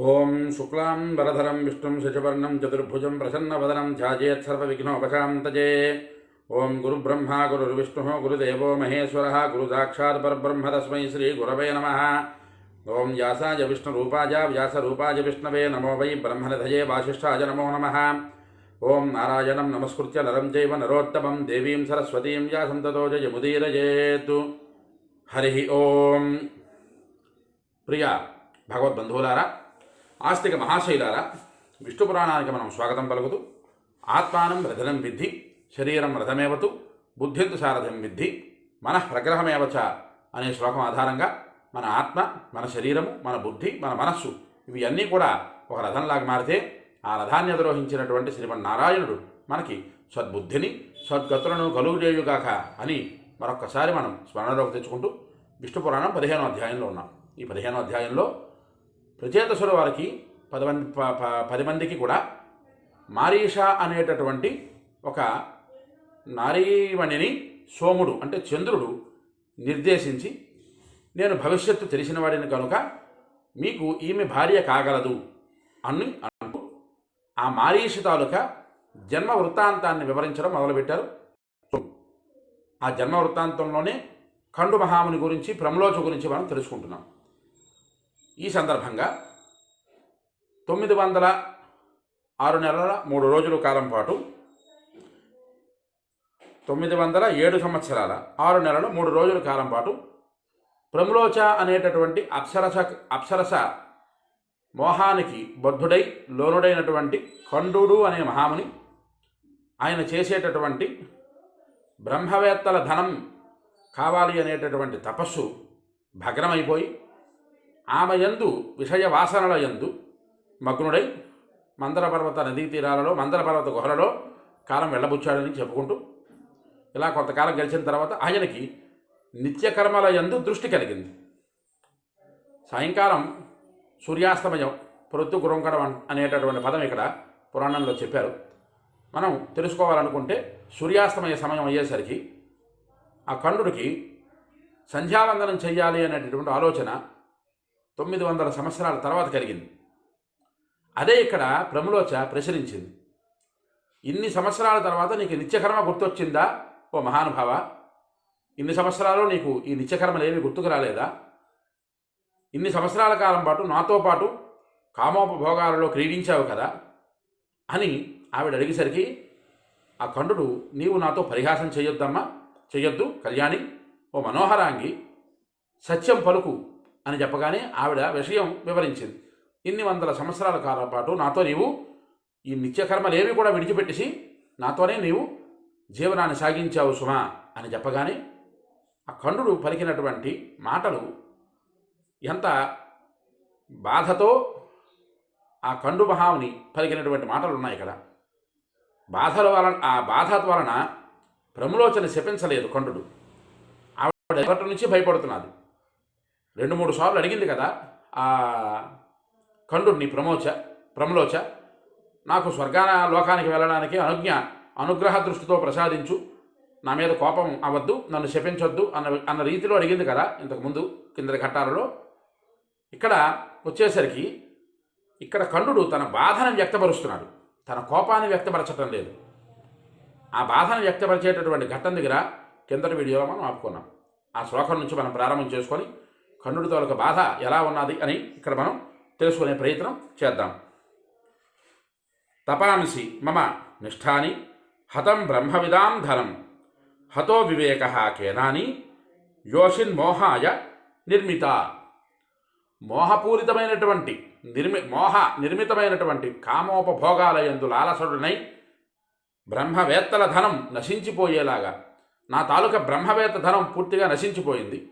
ओम शुक्लां वरधरं विष्णुं शशिवर्णं चतुर्भुजं प्रसन्नवदनं ध्यायेत् सर्वविघ्नोपशान्तये ओं गुरुब्रह्मा, गुरुर्विष्णुः, गुरुदेवो महेश्वरः, गुरुसाक्षात् परब्रह्म तस्मै श्रीगुरवे नमः। ॐ व्यासाय विष्णुरूपाय, व्यासरूपाय विष्णवे नमो वै ब्रह्मनिधये वासिष्ठाय नमो नमः। ॐ नारायणं नमस्कृत्य नरं चैव नरोत्तमं देवीं सरस्वतीं व्यासं ततो जयमुदीरजेतु हरिः ओम्। प्रिया भगवद्बन्धुलारा ఆస్తిక మహాశైలారా విష్ణు పురాణానికి మనం స్వాగతం పలుకుతూ ఆత్మానం రథనం విద్ధి శరీరం రథమేవతు బుద్ధింతు సారథం విద్ధి మన ప్రగ్రహమేవచ అనే శ్లోకం ఆధారంగా మన ఆత్మ మన శరీరము మన బుద్ధి మన మనస్సు ఇవి అన్నీ కూడా ఒక రథంలాగా మారితే ఆ రథాన్ని అధిరోహించినటువంటి శ్రీమన్నారాయణుడు మనకి సద్బుద్ధిని సద్గతులను కలుగుజేయుగాక అని మరొక్కసారి మనం స్మరణలోకి తెచ్చుకుంటూ విష్ణు పురాణం పదిహేనో అధ్యాయంలో ఉన్నాం. ఈ పదిహేనో అధ్యాయంలో ప్రచేతసుల వారికి పది మంది ప- ప- పది మందికి కూడా మారీష అనేటటువంటి ఒక నారీమణిని సోముడు అంటే చంద్రుడు నిర్దేశించి నేను భవిష్యత్తు తెలిసిన వాడిని కనుక మీకు ఈమె భార్య కాగలదు అని అంటూ ఆ మారీష తాలూకా జన్మ వృత్తాంతాన్ని వివరించడం మొదలుపెట్టారు. ఆ జన్మ వృత్తాంతంలోనే ఖండు మహాముని గురించి ప్రమలోచ గురించి మనం తెలుసుకుంటున్నాం. ఈ సందర్భంగా తొమ్మిది వందల ఆరు నెలల మూడు రోజుల కాలం పాటు తొమ్మిది వందల ఏడు సంవత్సరాల ఆరు నెలలు మూడు రోజుల కాలం పాటు ప్రములోచ అనేటటువంటి అప్సరస అప్సరస మోహానికి బద్ధుడై లోనుడైనటువంటి ఖండూడు అనే మహాముని ఆయన చేసేటటువంటి బ్రహ్మవేత్తల ధనం కావాలి అనేటటువంటి తపస్సు భగ్నమైపోయి ఆమె యందు విషయ వాసనల యందు మగ్నుడై మందర పర్వత నదీ తీరాలలో మందర పర్వత గుహలలో కాలం వెళ్ళబుచ్చాడని చెప్పుకుంటూ ఇలా కొంతకాలం గడిచిన తర్వాత ఆయనకి నిత్యకర్మల యందు దృష్టి కలిగింది. సాయంకాలం సూర్యాస్తమయం ప్రొద్దు గురంకడం అనేటటువంటి పదం ఇక్కడ పురాణంలో చెప్పారు. మనం తెలుసుకోవాలనుకుంటే సూర్యాస్తమయ సమయం అయ్యేసరికి ఆ కండుడికి సంధ్యావందనం చేయాలి అనేటటువంటి ఆలోచన తొమ్మిది వందల సంవత్సరాల తర్వాత కలిగింది. అదే ఇక్కడ ప్రములోచ ప్రసరించింది ఇన్ని సంవత్సరాల తర్వాత నీకు నిత్యకర్మ గుర్తొచ్చిందా? ఓ మహానుభావ ఇన్ని సంవత్సరాలు నీకు ఈ నిత్యకర్మలేమి గుర్తుకు రాలేదా? ఇన్ని సంవత్సరాల కాలం పాటు నాతో పాటు కామోపభోగాలలో క్రీడించావు కదా? అని ఆవిడ అడిగేసరికి ఆ కండుడు నీవు నాతో పరిహాసం చేయొద్దమ్మా చెయ్యొద్దు కళ్యాణి ఓ మనోహరాంగి సత్యం పలుకు అని చెప్పగానే ఆవిడ విషయం వివరించింది. ఇన్ని వందల సంవత్సరాల కాలం పాటు నాతో నీవు ఈ నిత్యకర్మలేవి కూడా విడిచిపెట్టేసి నాతోనే నీవు జీవనాన్ని సాగించావు సుమా అని చెప్పగానే ఆ కండుడు పలికినటువంటి మాటలు ఎంత బాధతో ఆ కండు మహాముని పలికినటువంటి మాటలు ఉన్నాయి ఇక్కడ బాధల వలన ఆ బాధ వలన ప్రములోచన శపించలేదు కండుడు. ఆవిడ ఎప్పటి నుంచి భయపడుతున్నది? రెండు మూడు సార్లు అడిగింది కదా ఆ కండుడిని ప్రమోచ ప్రమలోచ నాకు స్వర్గాన లోకానికి వెళ్ళడానికి అనుజ్ఞ అనుగ్రహ దృష్టితో ప్రసాదించు. నా మీద కోపం అవ్వద్దు నన్ను శపించొద్దు అన్న అన్న రీతిలో అడిగింది కదా ఇంతకుముందు కిందటి ఘట్టాలలో ఇక్కడ వచ్చేసరికి ఇక్కడ కండు తన బాధను వ్యక్తపరుస్తున్నాడు. తన కోపాన్ని వ్యక్తపరచటం లేదు. ఆ బాధను వ్యక్తపరిచేటటువంటి ఘట్టం దగ్గర కిందటి వీడియోలో మనం ఆపుకున్నాం. ఆ శ్లోకం నుంచి మనం ప్రారంభం చేసుకొని కన్నుడి ఒక బాధ ఎలా ఉన్నది అని ఇక్కడ మనం తెలుసుకునే ప్రయత్నం చేద్దాం. తపాంసి మమ నిష్ఠాని హతం బ్రహ్మవిదాం ధనం హతో వివేక కేనాని యోషిన్మోహాయ నిర్మిత. మోహపూరితమైనటువంటి నిర్మి మోహ నిర్మితమైనటువంటి కామోపభోగాల యందు లాలసుడునై బ్రహ్మవేత్తల ధనం నశించిపోయేలాగా నా తాలూకా బ్రహ్మవేత్త ధనం పూర్తిగా నశించిపోయింది.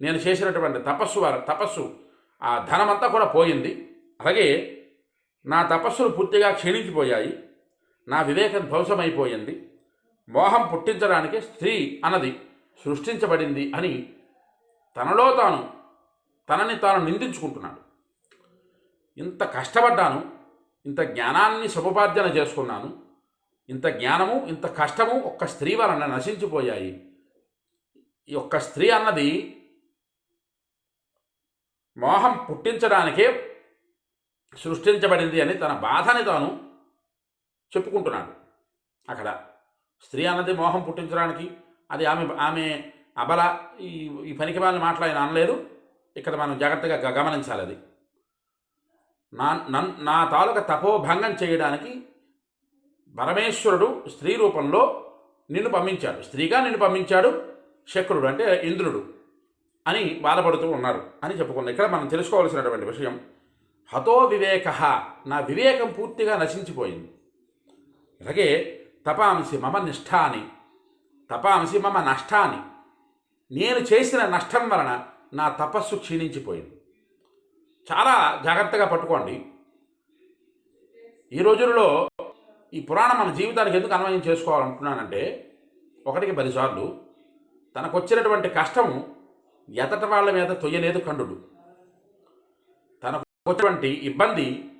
నేను చేసినటువంటి తపస్సు వారి తపస్సు ఆ ధనమంతా కూడా పోయింది. అలాగే నా తపస్సులు పూర్తిగా క్షీణించిపోయాయి. నా వివేకం ధ్వంసమైపోయింది. మోహం పుట్టించడానికి స్త్రీ అన్నది సృష్టించబడింది అని తనలో తాను తనని తాను నిందించుకుంటున్నాడు. ఇంత కష్టపడ్డాను. ఇంత జ్ఞానాన్ని సముపార్జన చేసుకున్నాను. ఇంత జ్ఞానము ఇంత కష్టము ఒక్క స్త్రీ వలన నశించిపోయాయి. ఈ ఒక్క స్త్రీ అన్నది మోహం పుట్టించడానికే సృష్టించబడింది అని తన బాధని తాను చెప్పుకుంటున్నాడు. అక్కడ స్త్రీ అన్నది మోహం పుట్టించడానికి అది ఆమె ఆమె అబల ఈ ఈ పనికి వాళ్ళని మాట్లాడిన అనలేదు. ఇక్కడ మనం జాగ్రత్తగా గమనించాలి అది. నా నన్ నా తాలూక తపోభంగం చేయడానికి పరమేశ్వరుడు స్త్రీ రూపంలో నిన్ను పంపించాడు. స్త్రీగా నిన్ను పంపించాడు శక్రుడు అంటే ఇంద్రుడు. అని బాధపడుతూ ఉన్నారు అని చెప్పుకున్నాం ఇక్కడ మనం తెలుసుకోవాల్సినటువంటి విషయం హతో వివేక నా వివేకం పూర్తిగా నశించిపోయింది. అలాగే తపాంసి మమ నిష్ఠాని తపాంసి మమ నష్టాని నేను చేసిన నష్టం వలన నా తపస్సు క్షీణించిపోయింది. చాలా జాగ్రత్తగా పట్టుకోండి. ఈ రోజుల్లో ఈ పురాణం మన జీవితానికి ఎందుకు అన్వయం చేసుకోవాలనుకున్నానంటే ఒకటికి పదిసార్లు తనకు వచ్చినటువంటి కష్టము ఎతట వాళ్ళ మీద తొయ్యలేదు కండుడు తనకు ఇబ్బంది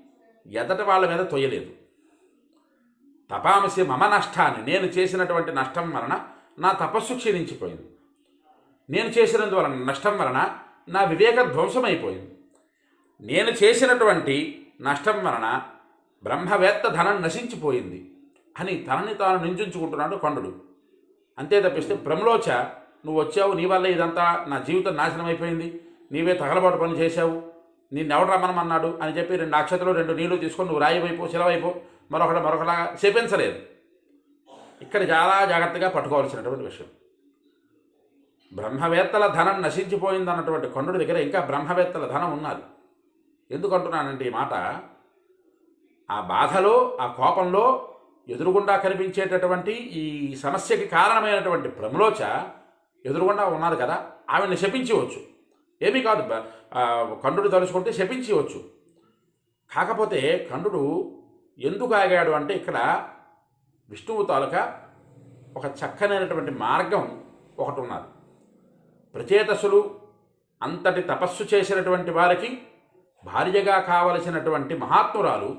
ఎదట వాళ్ళ మీద తొయ్యలేదు. తపామసి మమ నష్టాన్ని నేను చేసినటువంటి నష్టం వలన నా తపస్సు క్షీణించిపోయింది. నేను చేసినందువలన నష్టం వలన నా వివేక ధ్వంసమైపోయింది. నేను చేసినటువంటి నష్టం వలన బ్రహ్మవేత్త ధనం నశించిపోయింది అని తనని తాను నిందించుకుంటున్నాడు కొండడు అంతే తప్పిస్తే బ్రహ్మలోచ నువ్వు వచ్చావు నీ వల్ల ఇదంతా నా జీవితం నాశనం అయిపోయింది నీవే తగలబాటు పని చేశావు. నిన్ను ఎవడు రమ్మనమన్నాడు అని చెప్పి రెండు అక్షతలు రెండు నీళ్ళు తీసుకొని నువ్వు రాయివైపు వైపు మరొకటి మరొకలాగా చేపించలేదు. ఇక్కడ చాలా జాగ్రత్తగా పట్టుకోవాల్సినటువంటి విషయం. బ్రహ్మవేత్తల ధనం నశించిపోయిందన్నటువంటి కొండడి దగ్గర ఇంకా బ్రహ్మవేత్తల ధనం ఉన్నది. ఎందుకంటున్నానంటే ఈ మాట ఆ బాధలో ఆ కోపంలో ఎదురుగుండా కనిపించేటటువంటి ఈ సమస్యకి కారణమైనటువంటి ప్రమలోచ ఎదురుగుండా ఉన్నారు కదా ఆమెను శపించవచ్చు. ఏమీ కాదు కండుడు తలుచుకుంటే శపించవచ్చు. కాకపోతే కండుడు ఎందుకు ఆగాడు అంటే ఇక్కడ విష్ణువు తాలూకా ఒక చక్కనైనటువంటి మార్గం ఒకటి ఉన్నది. ప్రచేతసులు అంతటి తపస్సు చేసినటువంటి వారికి భార్యగా కావలసినటువంటి మహాత్మురాలు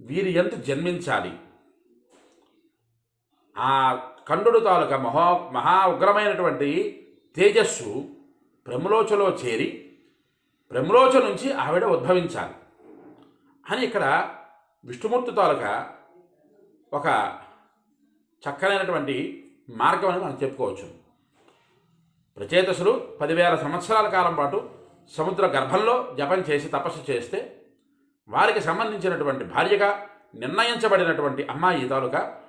వీరి ఎందు జన్మించాలి. ఆ కండుడు తాలూకా మహా మహా ఉగ్రమైనటువంటి తేజస్సు ప్రములోచలో చేరి ప్రములోచ నుంచి ఆవిడ ఉద్భవించాలి. అని ఇక్కడ విష్ణుమూర్తి తాలూకా ఒక చక్కనైనటువంటి మార్గం అని మనం చెప్పుకోవచ్చు. ప్రచేతసులు పదివేల సంవత్సరాల కాలం పాటు సముద్ర గర్భంలో జపం చేసి తపస్సు చేస్తే వారికి సంబంధించినటువంటి భార్యగా నిర్ణయించబడినటువంటి అమ్మాయి తాలూకా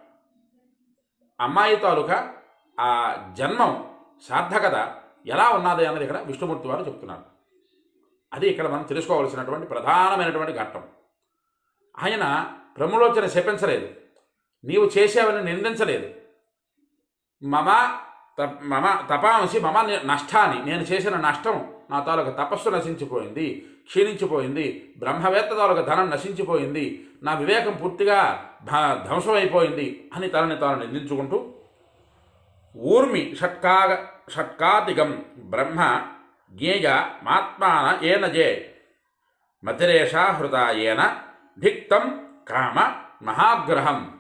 అమ్మాయి తాలూకా ఆ జన్మం సార్థకత ఎలా ఉన్నది అన్నది ఇక్కడ విష్ణుమూర్తి వారు చెప్తున్నారు. అది ఇక్కడ మనం తెలుసుకోవాల్సినటువంటి ప్రధానమైనటువంటి ఘట్టం. ఆయన ప్రములోచన శపించలేదు. నీవు చేసావని నిందించలేదు. మమ త- మమ తపాంసి మమ నష్టాన్ని నేను చేసిన నష్టం నా తాలూకా తపస్సు నశించిపోయింది క్షీణించిపోయింది బ్రహ్మవేత్త తాలూకా ధనం నశించిపోయింది నా వివేకం పూర్తిగా ధ- ధ్వంసమైపోయింది అని తనని తాను నిందించుకుంటూ ఊర్మి షట్కాగ షట్కాతిగం బ్రహ్మ జ్ఞేయ మాత్మాన ఏన జే మతిరేషా హృదాయేన ధిక్తం కామ మహాగ్రహం.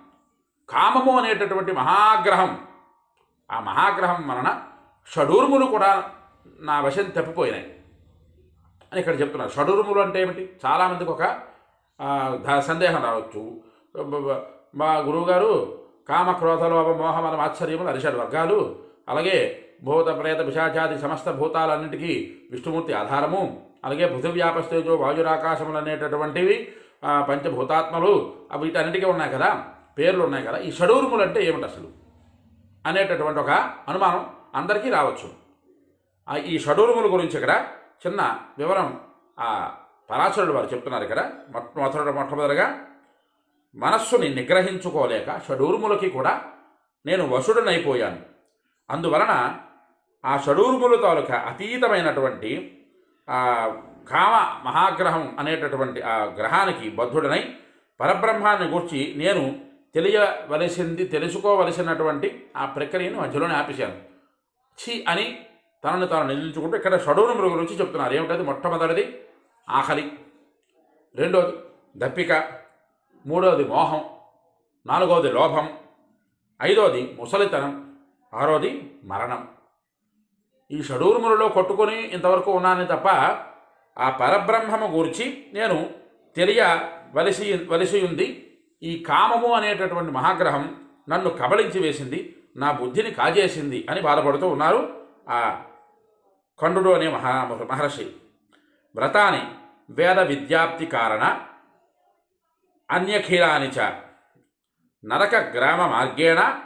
కామము అనేటటువంటి మహాగ్రహం. ఆ మహాగ్రహం వలన షడూర్ములు కూడా నా వశం తప్పిపోయినాయి. అని ఇక్కడ చెప్తున్నారు. షడూర్ములు అంటే ఏమిటి? చాలామందికి ఒక సందేహం రావచ్చు. మా గురువుగారు కామ క్రోధ లోభ మోహమల ఆశ్చర్యములు అరిషడ్ వర్గాలు. అలాగే భూత ప్రేత పిశాచాది సమస్త భూతాలన్నింటికీ విష్ణుమూర్తి ఆధారము. అలాగే పృథివ్యాపస్తేజో వాయురాకాశములు అనేటటువంటివి పంచభూతాత్మలు అవి వీటన్నిటికీ ఉన్నాయి కదా. పేర్లు ఉన్నాయి కదా. ఈ షడూర్ములు అంటే ఏమిటి అసలు? అనేటటువంటి ఒక అనుమానం అందరికీ రావచ్చు. ఈ షడూర్ముల గురించి ఇక్కడ చిన్న వివరం పరాశరుడు వారు చెప్తున్నారు ఇక్కడ. మొట్ట మొదట మొట్టమొదటిగా మనస్సుని నిగ్రహించుకోలేక షడూర్ములకి కూడా నేను వశుడనైపోయాను. అందువలన ఆ షడూర్ముల తాలూకా అతీతమైనటువంటి ఆ కామ మహాగ్రహం అనేటటువంటి ఆ గ్రహానికి బద్ధుడనై పరబ్రహ్మాన్ని గూర్చి నేను తెలియవలసింది తెలుసుకోవలసినటువంటి ఆ ప్రక్రియను మధ్యలోనే ఆపేశాను. ఛీ అని తనను తాను నిందించుకుంటూ ఇక్కడ షడూరముల గురించి చెప్తున్నారు. ఏమిటది? మొట్టమొదటిది ఆకలి రెండోది దప్పిక మూడోది మోహం నాలుగోది లోభం ఐదోది ముసలితనం ఆరోది మరణం. ఈ షడూర్ములలో కొట్టుకొని ఇంతవరకు ఉన్నాను తప్ప ఆ పరబ్రహ్మము గురించి నేను తెలియ వలసి ఉంది ఈ కామము అనేటటువంటి మహాగ్రహం నన్ను కబళించి వేసింది నా బుద్ధిని కాజేసింది అని బాధపడుతూ ఉన్నారు ఆ ఖండు అనే మహా మహర్షి. వ్రతాని వేద విద్యాప్తి కారణ అన్యఖిలాని చ. నరక గ్రామ మార్గేణ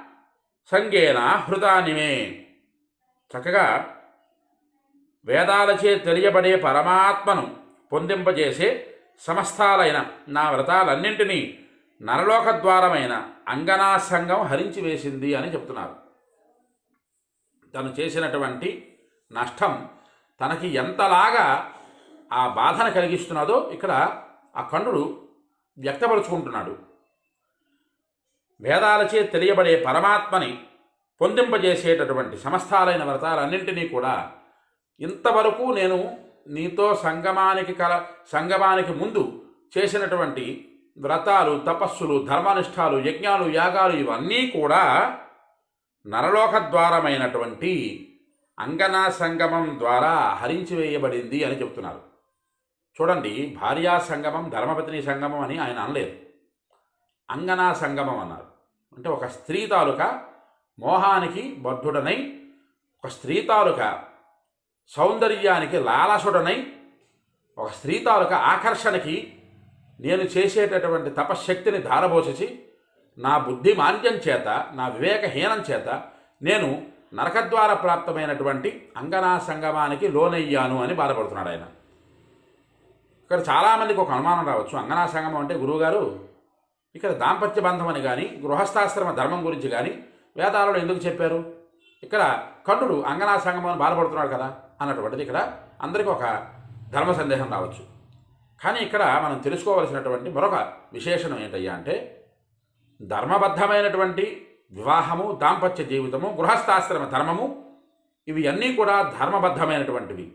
సంగేన హృదానిమే. చక్కగా వేదాలచే తెలియబడే పరమాత్మను పొందింపజేసే సమస్తాలైన నా వ్రతాలన్నింటినీ నరలోక ద్వారమైన అంగనా సంఘం హరించి వేసింది అని చెప్తున్నారు. తను చేసినటువంటి నష్టం తనకి ఎంతలాగా ఆ బాధను కలిగిస్తున్నదో ఇక్కడ ఆ కండుడు వ్యక్తపరుచుకుంటున్నాడు. వేదాలచే తెలియబడే పరమాత్మని పొందింపజేసేటటువంటి సమస్తాలైన వ్రతాలన్నింటినీ కూడా ఇంతవరకు నేను నీతో సంగమానికి కల సంగమానికి ముందు చేసినటువంటి వ్రతాలు తపస్సులు ధర్మనిష్టాలు యజ్ఞాలు యాగాలు ఇవన్నీ కూడా నరలోక ద్వారమైనటువంటి అంగనా సంగమం ద్వారా హరించివేయబడింది అని చెప్తున్నారు చూడండి భార్యా సంగమం ధర్మపత్ని సంగమం అని ఆయన అనలేదు. అంగనా సంగమం అన్నారు. అంటే ఒక స్త్రీ తాలూకా మోహానికి బద్ధుడనై ఒక స్త్రీ తాలూకా సౌందర్యానికి లాలసుడనై ఒక స్త్రీ తాలూకా ఆకర్షణకి నేను చేసేటటువంటి తపశ్శక్తిని ధారబోసి నా బుద్ధి మాంద్యం చేత నా వివేకహీనం చేత నేను నరకద్వార ప్రాప్తమైనటువంటి అంగనా సంగమానికి లోనయ్యాను అని బాధపడుతున్నాడు ఆయన. ఇక్కడ చాలామందికి ఒక అనుమానం రావచ్చు. అంగనా సంగమం అంటే గురువుగారు ఇక్కడ దాంపత్య బంధం అని కానీ గృహస్థాశ్రమ ధర్మం గురించి కానీ వేదాలలో ఎందుకు చెప్పారు? ఇక్కడ కర్ణుడు అంగనా సంగమం అని బాధపడుతున్నాడు కదా అన్నటువంటిది ఇక్కడ అందరికీ ఒక ధర్మ సందేహం రావచ్చు. కానీ ఇక్కడ మనం తెలుసుకోవలసినటువంటి మరొక విశేషణం ఏంటయ్యా అంటే ధర్మబద్ధమైనటువంటి వివాహము దాంపత్య జీవితము గృహస్థాశ్రమ ధర్మము ఇవి అన్నీ కూడా ధర్మబద్ధమైనటువంటివి.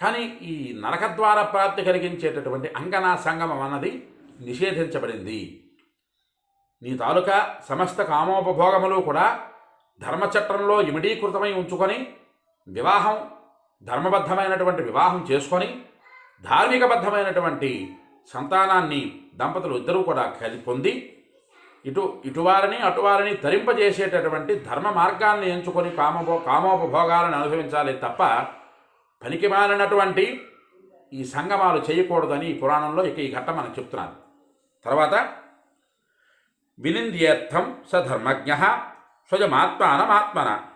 కానీ ఈ నరకద్వార ప్రాప్తి కలిగించేటటువంటి అంగనా సంగమం అన్నది నిషేధించబడింది. నీ తాలూకా సమస్త కామోపభోగములు కూడా ధర్మచట్టంలో ఇమిడీకృతమై ఉంచుకొని వివాహం ధర్మబద్ధమైనటువంటి వివాహం చేసుకొని ధార్మికబద్ధమైనటువంటి సంతానాన్ని దంపతులు ఇద్దరూ కూడా కలి పొంది ఇటు ఇటువారిని అటువారిని తరింపజేసేటటువంటి ధర్మ మార్గాన్ని ఎంచుకొని కామభో కామోపభోగాలను అనుభవించాలి తప్ప పనికి మాలినటువంటి ఈ సంగమాలు చేయకూడదని ఈ పురాణంలో ఇక ఈ ఘట్టం మనం చెప్తున్నారు. తర్వాత వినింద్యర్థం స ధర్మజ్ఞ స్వయమాత్మానమాత్మన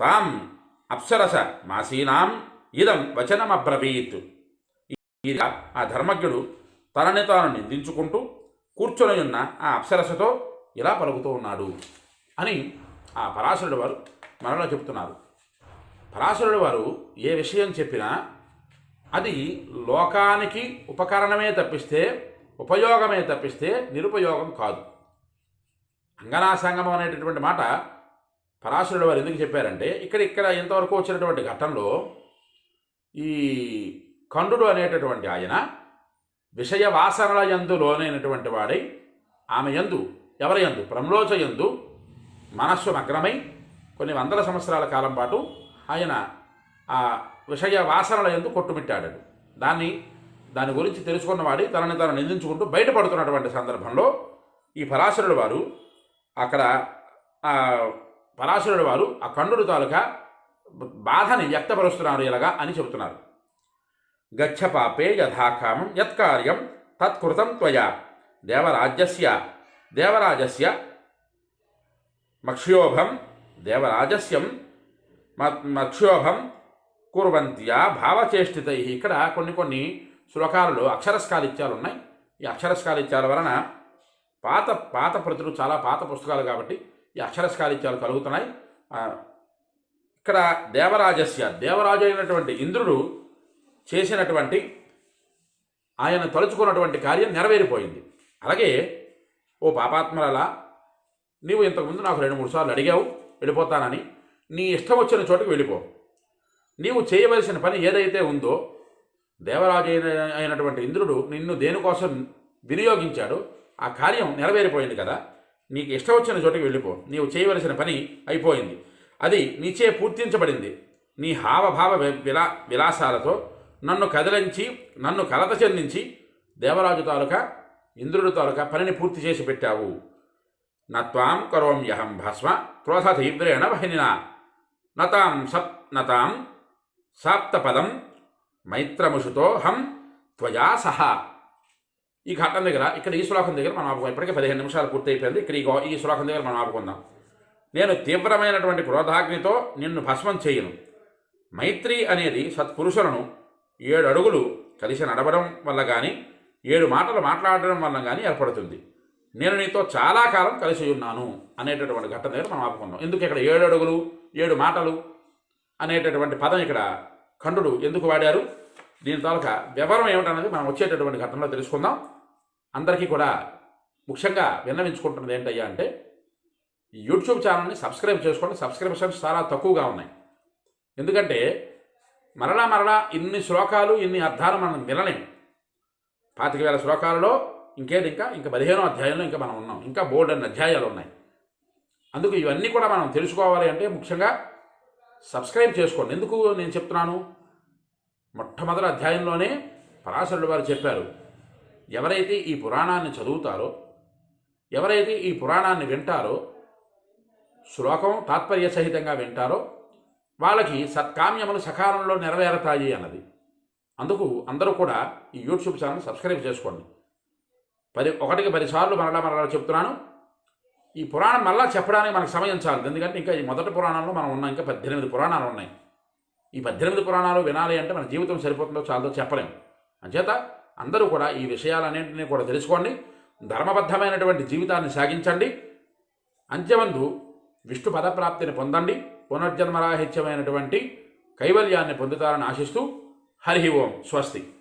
తాం అప్సరస మాసీనాం ఇదం వచనమబ్రవీత్. ఈ ఆ ధర్మజ్ఞుడు తనని తాను నిందించుకుంటూ కూర్చొని ఉన్న ఆ అప్సరసతో ఇలా పలుకుతూ ఉన్నాడు అని ఆ పరాశరుడు వారు మనలో చెప్తున్నారు. పరాశరుడు వారు ఏ విషయం చెప్పినా అది లోకానికి ఉపకరణమే తప్పిస్తే ఉపయోగమే తప్పిస్తే నిరుపయోగం కాదు. అంగనా సంగమం అనేటటువంటి మాట పరాశరుడు వారు ఎందుకు చెప్పారంటే ఇక్కడ ఇక్కడ ఇంతవరకు వచ్చినటువంటి ఘట్టంలో ఈ కండుడు అనేటటువంటి ఆయన విషయ వాసనల యందు లోనైనటువంటి వాడై ఆమె యందు ఎవరి యందు? ప్రమ్లోచ యందు మనస్సు మగ్నమై కొన్ని వందల సంవత్సరాల కాలం పాటు ఆయన ఆ విషయ వాసనల యందు కొట్టుమిట్టాడు. దాన్ని దాని గురించి తెలుసుకున్నవాడి తనని తను నిందించుకుంటూ బయటపడుతున్నటువంటి సందర్భంలో ఈ పరాశరుడు వారు అక్కడ ఆ పరాశరుడు వారు ఆ కండుడు తాలూకా బాధని వ్యక్తపరుస్తున్నారు ఇలాగా అని చెబుతున్నారు. గచ్చ పాపే యథాకామం యత్కార్యం తత్కృతం త్వయా దేవరాజ్యస్య దేవరాజస్య మక్ష్యోభం దేవరాజస్యం మక్షోభం కుర్వంత్యా భావచేష్టితై. ఇక్కడ కొన్ని కొన్ని శ్లోకాలలో అక్షరస్కాలిత్యాలు ఉన్నాయి ఈ అక్షరస్కాలిత్యాల వలన పాత పాత ప్రతులు చాలా పాత పుస్తకాలు కాబట్టి ఈ అక్షరస్కాలిత్యాలు కలుగుతున్నాయి. ఇక్కడ దేవరాజస్య దేవరాజు అయినటువంటి ఇంద్రుడు చేసినటువంటి ఆయన తలుచుకున్నటువంటి కార్యం నెరవేరిపోయింది. అలాగే ఓ పాపాత్మరలా నీవు ఇంతకుముందు నాకు రెండు మూడు సార్లు అడిగావు వెళ్ళిపోతానని నీ ఇష్టం వచ్చిన చోటుకు వెళ్ళిపో. నీవు చేయవలసిన పని ఏదైతే ఉందో దేవరాజు అయినటువంటి ఇంద్రుడు నిన్ను దేనికోసం వినియోగించాడు ఆ కార్యం నెరవేరిపోయింది కదా. నీకు ఇష్టం వచ్చిన చోటుకి వెళ్ళిపో. నీవు చేయవలసిన పని అయిపోయింది. అది నీచే పూర్తించబడింది. నీ హావభావ విలా విలాసాలతో నన్ను కదిలించి నన్ను కలత చెందించి దేవరాజు తాలూకా ఇంద్రుడు తాలూకా పనిని పూర్తి చేసి పెట్టావు. నత్వాం కరోమ్యహం భస్మ క్రోధ తీవ్రేణ వహినినా. నతాం సప్ నతాం సాప్తపదం మైత్రముషుతో హం త్వయా సహా. ఈ ఘట్టం దగ్గర ఇక్కడ ఈ శ్లోకం దగ్గర మనం ఆపుకుందాం. ఇప్పటికే పదిహేను నిమిషాలు పూర్తయిపోయింది. ఇక్కడ ఈ గో- ఈ శ్లోకం దగ్గర మనం ఆపుకుందాం. నేను తీవ్రమైనటువంటి క్రోధాగ్నితో నిన్ను భస్మం చేయను. మైత్రి అనేది సత్పురుషులను ఏడు అడుగులు కలిసి నడవడం వల్ల కానీ ఏడు మాటలు మాట్లాడడం వల్ల కానీ ఏర్పడుతుంది. నేను నీతో చాలా కాలం కలిసి ఉన్నాను అనేటటువంటి ఘట్టం దగ్గర మనం ఆపుకుందాం. ఎందుకు ఇక్కడ ఏడు అడుగులు? ఏడు మాటలు అనేటటువంటి పదం ఇక్కడ ఖండుడు ఎందుకు వాడారు? దీని తాలూక వివరం ఏమిటనేది మనం వచ్చేటటువంటి ఘటనలో తెలుసుకుందాం. అందరికీ కూడా ముఖ్యంగా విన్నవించుకుంటున్నది ఏంటయ్యా అంటే యూట్యూబ్ ఛానల్ని సబ్స్క్రైబ్ చేసుకోండి. సబ్స్క్రిప్షన్స్ చాలా తక్కువగా ఉన్నాయి. ఎందుకంటే మరలా మరలా ఇన్ని శ్లోకాలు ఇన్ని అర్థాలు మనం వినలేం. పాతిక వేల శ్లోకాలలో ఇంకేది ఇంకా ఇంకా పదిహేనో అధ్యాయంలో ఇంకా మనం ఉన్నాం. ఇంకా బోల్డ్ అన్ని అధ్యాయాలు ఉన్నాయి. అందుకు ఇవన్నీ కూడా మనం తెలుసుకోవాలి అంటే ముఖ్యంగా సబ్స్క్రైబ్ చేసుకోండి. ఎందుకు నేను చెప్తున్నాను? మొట్టమొదటి అధ్యాయంలోనే పరాశరుడు వారు చెప్పారు ఎవరైతే ఈ పురాణాన్ని చదువుతారో ఎవరైతే ఈ పురాణాన్ని వింటారో శ్లోకం తాత్పర్య సహితంగా వింటారో వాళ్ళకి సత్కామ్యములు సకాలంలో నెరవేరతాయి అన్నది. అందుకు అందరూ కూడా ఈ యూట్యూబ్ ఛానల్ సబ్స్క్రైబ్ చేసుకోండి. పది ఒకటికి పదిసార్లు మరలా మరలా చెప్తున్నాను ఈ పురాణం మళ్ళా చెప్పడానికి మనకు సమయం చాలు ఎందుకంటే ఇంకా ఈ మొదటి పురాణంలో మనం ఉన్నాం. ఇంకా పద్దెనిమిది పురాణాలు ఉన్నాయి. ఈ పద్దెనిమిది పురాణాలు వినాలి అంటే మన జీవితం సరిపోతుందో చాలదో చెప్పలేము అంచేత అందరూ కూడా ఈ విషయాలన్నింటినీ కూడా తెలుసుకోండి. ధర్మబద్ధమైనటువంటి జీవితాన్ని సాగించండి. అంత్యమందు విష్ణు పదప్రాప్తిని పొందండి. పునర్జన్మరాహిత్యమైనటువంటి కైవల్యాన్ని పొందుతారని ఆశిస్తూ హరి ఓం. స్వస్తి.